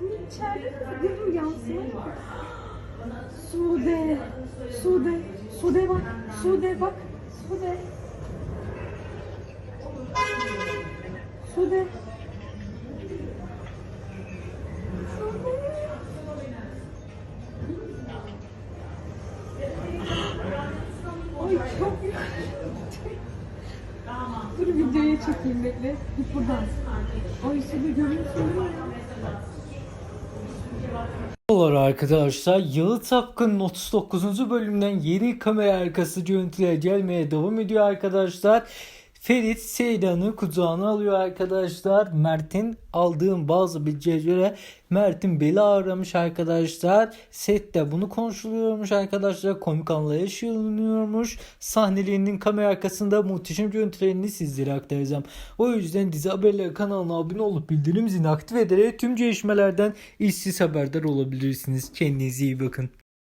İçeride de görün yansıma. Sude. Sude. Sude bak. Sude bak. Sude. Sude. Ay çok Dur videoya çekeyim bekle. Git buradan. Ay Sude görüyorsun değil mi? Merhabalar arkadaşlar. Yalıt Hakkı'nın 39. bölümden yeni kamera arkası görüntüler gelmeye devam ediyor arkadaşlar. Ferit Seydan'ı kucağına alıyor arkadaşlar. Mert'in aldığım bazı bilgiye göre Mert'in beli ağrımış arkadaşlar. Sette bunu konuşuluyormuş arkadaşlar. Komik anlar yaşanıyormuş. Sahnelerinin kamera arkasında muhteşem görüntülerini sizlere aktaracağım. O yüzden dizi haberleri kanalına abone olup bildirim zilini aktif ederek tüm gelişmelerden işsiz haberdar olabilirsiniz. Kendinize iyi bakın.